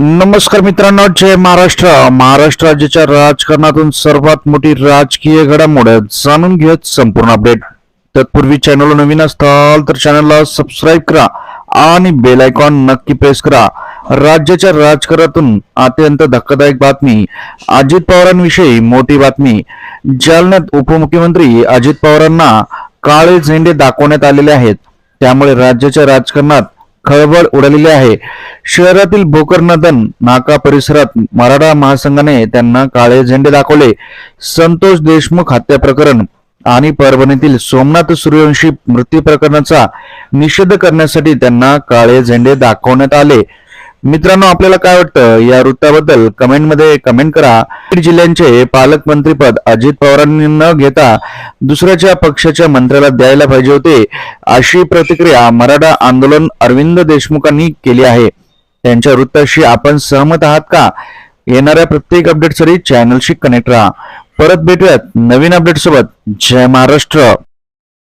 नमस्कार मित्रांनो जय महाराष्ट्र. महाराष्ट्र राज्याच्या राजकारणातून सर्वात मोठी राजकीय घडामोड जाणून घेत संपूर्ण अपडेट तत्पूर्वी चॅनल नवीन असताल तर चॅनलला सबस्क्राईब करा आणि बेल आयकॉन नक्की प्रेस करा. राज्याच्या राजकारणातून अत्यंत धक्कादायक बातमी अजित पवारांविषयी मोठी बातमी. जालन्यात उपमुख्यमंत्री अजित पवारांना काळे झेंडे दाखवण्यात आलेले आहेत. त्यामुळे राज्याच्या राजकारणात खळबळ उडालेली आहे. शहरातील भोकर नदन नाका परिसरात मराठा महासंघाने त्यांना काळे झेंडे दाखवले. संतोष देशमुख हत्या प्रकरण आणि परभणीतील सोमनाथ सूर्यवंशी मृत्यू प्रकरणाचा निषेध करण्यासाठी त्यांना काळे झेंडे दाखवण्यात आले. मित्रांनो आपल्याला काय वाटतं? या वृत्ताबद्दल कमेंटमध्ये कमेंट करा. बीड जिल्ह्यांचे पालकमंत्रीपद अजित पवारांनी न घेता दुसऱ्याच्या पक्षाच्या मंत्र्याला द्यायला पाहिजे होते अशी प्रतिक्रिया मराठा आंदोलन अरविंद देशमुखांनी केली आहे. त्यांच्या वृत्ताशी आपण सहमत आहात का? येणाऱ्या प्रत्येक अपडेटसाठी चॅनलशी कनेक्ट राहा. परत भेटूयात नवीन अपडेट सोबत. जय महाराष्ट्र!